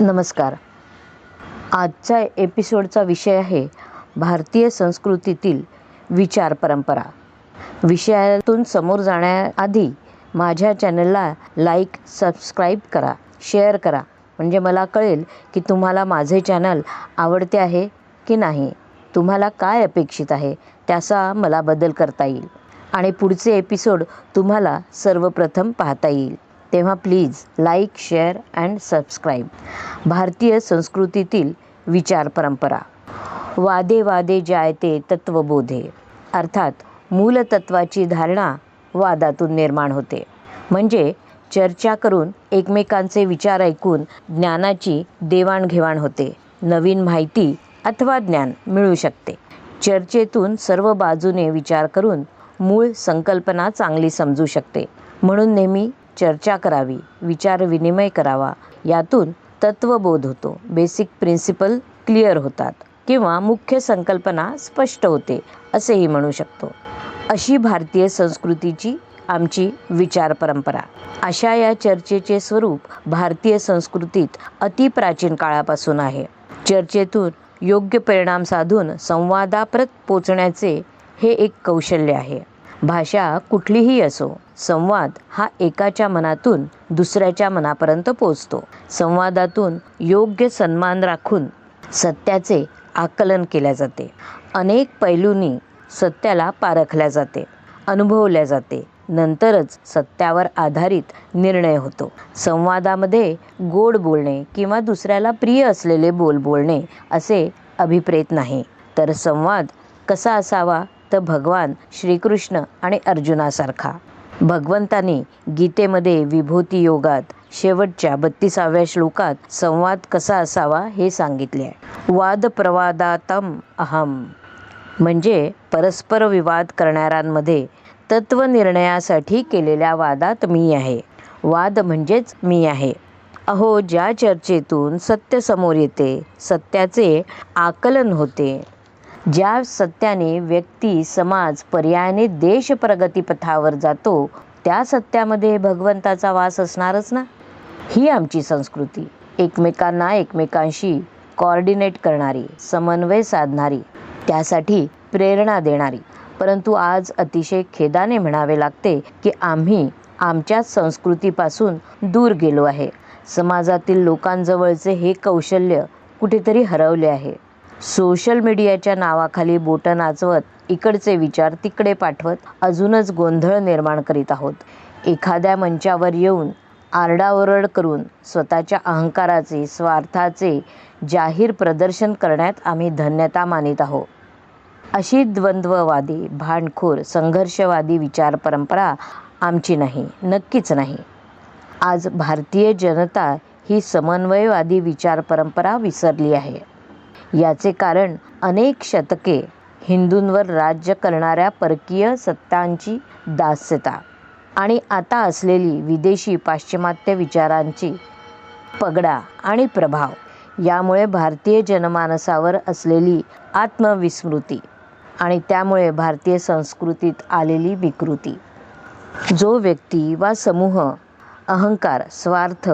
नमस्कार. आजच्या एपिसोडचा विषय आहे भारतीय संस्कृतीतील विचार परंपरा. विषयातून समोर जाण्याआधी माझ्या चॅनलला लाईक सबस्क्राईब करा शेअर करा. म्हणजे मला कळेल की तुम्हाला माझे चॅनल आवडते आहे की नाही. तुम्हाला काय अपेक्षित आहे त्याचा मला बदल करता येईल. आणि पुढचे एपिसोड तुम्हाला सर्वप्रथम पाहता येईल. तेव्हा please like share and subscribe. भारतीय संस्कृतीतील विचार परंपरा. वादे वादे जायते तत्वबोधे. अर्थात मूलतत्वाची धारणा वादातून निर्माण होते. म्हणजे चर्चा करून एकमेकांचे विचार ऐकून ज्ञानाची देवाणघेवाण होते. नवीन माहिती अथवा ज्ञान मिळू शकते. चर्चेतून सर्व बाजूने विचार करून मूळ संकल्पना चांगली समजू शकते. म्हणून नेहमी चर्चा करावी विचार विनिमय करावा यातून तत्वबोध होतो. बेसिक प्रिन्सिपल क्लिअर होतात किंवा मुख्य संकल्पना स्पष्ट होते असेही म्हणू शकतो. अशी भारतीय संस्कृतीची आमची विचार परंपरा. अशा या चर्चेचे स्वरूप भारतीय संस्कृतीत अतिप्राचीन काळापासून आहे. चर्चेतून योग्य परिणाम साधून संवादाप्रत पोचण्याचे हे एक कौशल्य आहे. भाषा कुठलीही असो संवाद हा एकाच्या मनातून दुसऱ्याच्या मनापर्यंत पोचतो संवादातून योग्य सन्मान राखून सत्याचे आकलन केले जाते. अनेक पैलूंनी सत्याला पारखल्या जाते अनुभवल्या जाते. नंतरच सत्यावर आधारित निर्णय होतो. संवादामध्ये गोड बोलणे किंवा दुसऱ्याला प्रिय असलेले बोल बोलणे असे अभिप्रेत नाही. तर संवाद कसा असावा? तर भगवान श्रीकृष्ण आणि अर्जुनासारखा. भगवंतानी गीतेमध्ये विभूती योगात शेवटच्या बत्तीसाव्या श्लोकात संवाद कसा असावा हे सांगितले आहे. वाद प्रवादातम अहम. म्हणजे परस्पर विवाद करणाऱ्यांमध्ये तत्वनिर्णयासाठी केलेल्या वादात मी आहे. वाद म्हणजेच मी आहे. अहो ज्या चर्चेतून सत्य समोर येते सत्याचे आकलन होते. ज्या सत्याने व्यक्ती समाज पर्यायाने देश प्रगतीपथावर जातो त्या सत्यामध्ये भगवंताचा वास असणारच ना? ही आमची संस्कृती एकमेकांना एकमेकांशी कॉर्डिनेट करणारी समन्वय साधणारी त्यासाठी प्रेरणा देणारी. परंतु आज अतिशय खेदाने म्हणावे लागते की आम्ही आमच्याच संस्कृतीपासून दूर गेलो आहे. समाजातील लोकांजवळचे हे कौशल्य कुठेतरी हरवले आहे. सोशल मीडियाच्या नावाखाली बोटं नाचवत इकडचे विचार तिकडे पाठवत अजूनच गोंधळ निर्माण करीत आहोत. एखाद्या मंचावर येऊन आरडाओरड करून स्वतःच्या अहंकाराचे स्वार्थाचे जाहीर प्रदर्शन करण्यात आम्ही धन्यता मानित आहोत. अशी द्वंद्ववादी भांडखोर संघर्षवादी विचार परंपरा आमची नाही नक्कीच नाही. आज भारतीय जनता ही समन्वयवादी विचार परंपरा विसरली आहे. याचे कारण अनेक शतके हिंदूंवर राज्य करणाऱ्या परकीय सत्तांची दास्यता आणि आता असलेली विदेशी पाश्चिमात्य विचारांची पगडा आणि प्रभाव यामुळे भारतीय जनमानसावर असलेली आत्मविस्मृती आणि त्यामुळे भारतीय संस्कृतीत आलेली विकृती. जो व्यक्ती वा समूह अहंकार स्वार्थ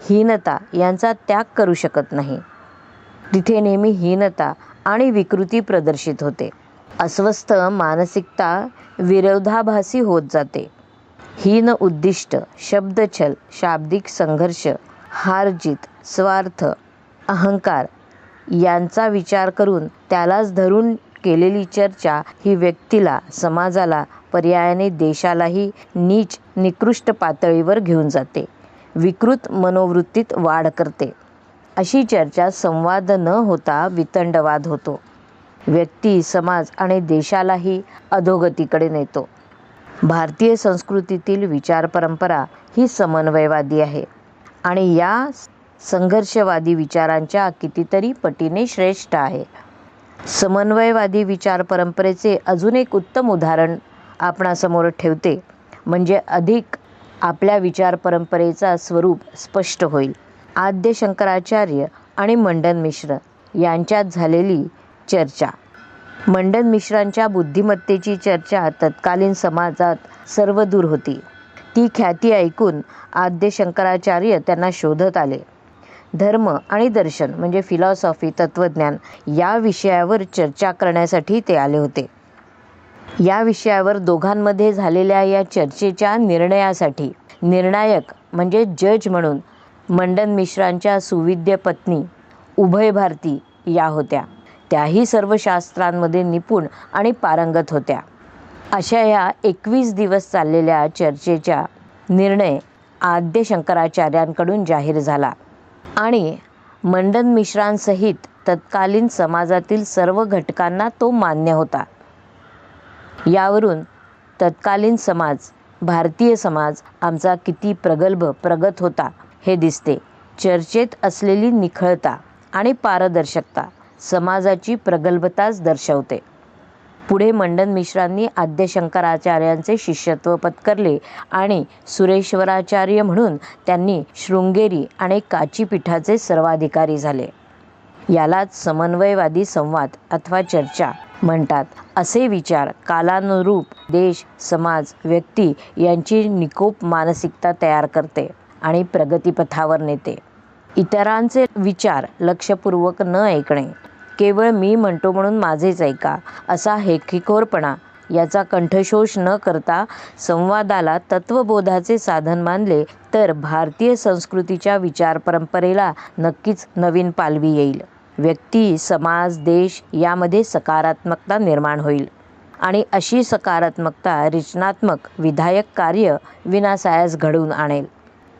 हीनता यांचा त्याग करू शकत नाही तिथे नेहमी हीनता आणि विकृती प्रदर्शित होते. अस्वस्थ मानसिकता विरोधाभासी होत जाते. हीन उद्दिष्ट शब्दछल शाब्दिक संघर्ष हारजीत स्वार्थ अहंकार यांचा विचार करून त्यालाच धरून केलेली चर्चा ही व्यक्तीला समाजाला पर्यायाने देशालाही नीच निकृष्ट पातळीवर घेऊन जाते. विकृत मनोवृत्तीत वाढ करते. अशी चर्चा संवाद न होता वितंडवाद होतो. व्यक्ती समाज आणि देशालाही अधोगतीकडे नेतो. भारतीय संस्कृतीतील विचार परंपरा ही समन्वयवादी आहे आणि या संघर्षवादी विचारांच्या कितीतरी पटीने श्रेष्ठ आहे. समन्वयवादी विचार परंपरेचे अजून एक उत्तम उदाहरण आपणासमोर ठेवते. म्हणजे अधिक आपल्या विचार परंपरेचा स्वरूप स्पष्ट होईल. आद्य शंकराचार्य आणि मंडन मिश्र यांच्यात झालेली चर्चा. मंडन मिश्रांच्या बुद्धिमत्तेची चर्चा तत्कालीन समाजात सर्वदूर होती. ती ख्याती ऐकून आद्य शंकराचार्य त्यांना शोधत आले. धर्म आणि दर्शन म्हणजे फिलॉसॉफी तत्त्वज्ञान या विषयावर चर्चा करण्यासाठी ते आले होते. या विषयावर दोघांमध्ये झालेल्या या चर्चेच्या निर्णयासाठी निर्णायक म्हणजे जज म्हणून मंडन मिश्रांच्या सुविद्य पत्नी उभय भारती या होत्या. त्याही सर्व शास्त्रांमध्ये निपुण आणि पारंगत होत्या. अशा या एकवीस दिवस चाललेल्या चर्चेचा निर्णय आद्य शंकराचार्यांकडून जाहीर झाला आणि मंडन मिश्रांसहित तत्कालीन समाजातील सर्व घटकांना तो मान्य होता. यावरून तत्कालीन समाज भारतीय समाज आमचा किती प्रगल्भ प्रगत होता हे दिसते. चर्चेत असलेली निखळता आणि पारदर्शकता समाजाची प्रगल्भताच दर्शवते. पुढे मंडन मिश्रांनी आद्य शंकराचार्यांचे शिष्यत्व पत्करले आणि सुरेश्वराचार्य म्हणून त्यांनी शृंगेरी आणि काचीपीठाचे सर्वाधिकारी झाले. यालाच समन्वयवादी संवाद अथवा चर्चा म्हणतात. असे विचार कालानुरूप देश समाज व्यक्ती यांची निकोप मानसिकता तयार करते. आणि प्रगतीपथावर नेते. इतरांचे विचार लक्षपूर्वक न ऐकणे. केवळ मी म्हणतो म्हणून माझेच ऐका असा हेखीखोरपणा याचा कंठशोष न करता संवादाला तत्वबोधाचे साधन मानले तर भारतीय संस्कृतीच्या विचार परंपरेला नक्कीच नवीन पालवी येईल. व्यक्ती समाज देश यामध्ये सकारात्मकता निर्माण होईल. आणि अशी सकारात्मकता रचनात्मक विधायक कार्य विनासायास घडवून आणेल.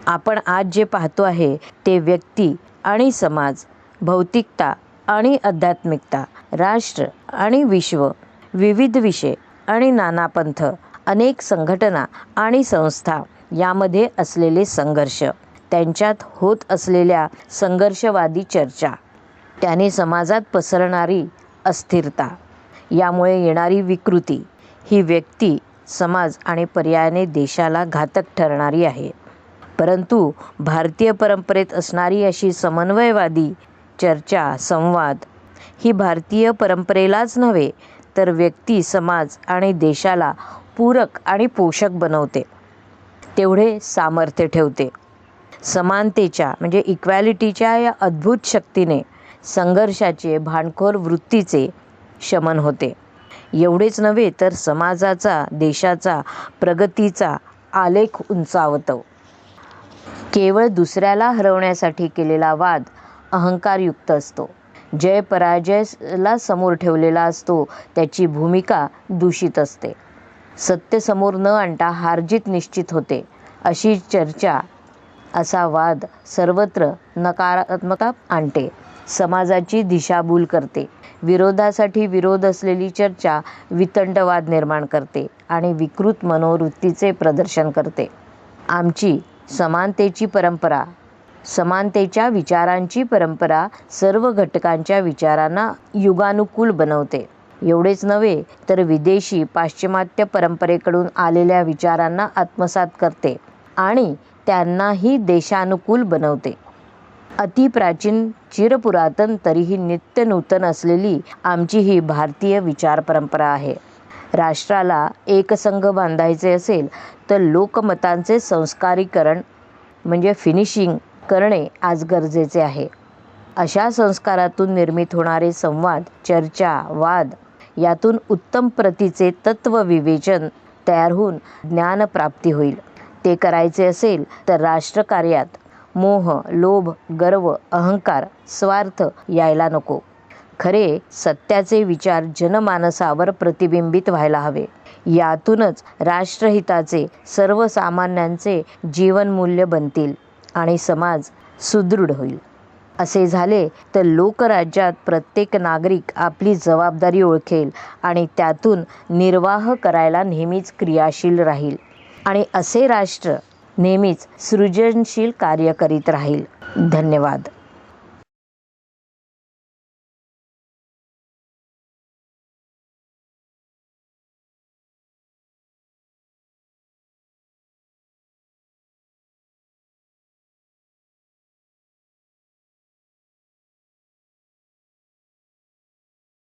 आपण आज जे पाहतो आहे ते व्यक्ती आणि समाज भौतिकता आणि आध्यात्मिकता राष्ट्र आणि विश्व विविध विषय आणि नानापंथ अनेक संघटना आणि संस्था यामध्ये असलेले संघर्ष त्यांच्यात होत असलेल्या संघर्षवादी चर्चा त्याने समाजात पसरणारी अस्थिरता यामुळे येणारी विकृती ही व्यक्ती समाज आणि पर्यायाने देशाला घातक ठरणारी आहे. परंतु भारतीय परंपरेत असणारी अशी समन्वयवादी चर्चा संवाद ही भारतीय परंपरेलाच नव्हे तर व्यक्ती समाज आणि देशाला पूरक आणि पोषक बनवते. तेवढे सामर्थ्य ठेवते. समानतेच्या म्हणजे इक्वॅलिटीच्या या अद्भुत शक्तीने संघर्षाचे भांडखोर वृत्तीचे शमन होते. एवढेच नव्हे तर समाजाचा देशाचा प्रगतीचा आलेख उंचावतो. केवळ दुसऱ्याला हरवण्यासाठी केलेला वाद अहंकारयुक्त असतो. जय पराजयला समोर ठेवलेला असतो त्याची भूमिका दूषित असते. सत्य समोर न आणता हारजीत निश्चित होते. अशी चर्चा असा वाद सर्वत्र नकारात्मकता आणते. समाजाची दिशाभूल करते. विरोधासाठी विरोध असलेली चर्चा वितंडवाद निर्माण करते आणि विकृत मनोवृत्तीचे प्रदर्शन करते. आमची समानतेची परंपरा. समानतेच्या विचारांची परंपरा सर्व घटकांच्या विचारांना युगानुकूल बनवते. एवढेच नव्हे तर विदेशी पाश्चिमात्य परंपरेकडून आलेल्या विचारांना आत्मसात करते आणि त्यांनाही देशानुकूल बनवते. अतिप्राचीन चिरपुरातन तरीही नित्य नूतन असलेली आमची ही भारतीय विचार परंपरा आहे. राष्ट्राला एकसंघ बांधायचे असेल तर लोकमतांचे संस्कारीकरण म्हणजे फिनिशिंग करणे आज गरजेचे आहे. अशा संस्कारातून निर्मित होणारे संवाद चर्चा वाद यातून उत्तम प्रतीचे तत्वविवेचन तयार होऊन ज्ञानप्राप्ती होईल. ते करायचे असेल तर राष्ट्रकार्यात मोह लोभ गर्व अहंकार स्वार्थ यायला नको. खरे सत्याचे विचार जनमानसावर प्रतिबिंबित व्हायला हवे. यातूनच राष्ट्रहिताचे सर्वसामान्यांचे जीवनमूल्य बनतील आणि समाज सुदृढ होईल. असे झाले तर लोकराज्यात प्रत्येक नागरिक आपली जबाबदारी ओळखेल आणि त्यातून निर्वाह करायला नेहमीच क्रियाशील राहील. आणि असे राष्ट्र नेहमीच सृजनशील कार्य करीत राहील. धन्यवाद.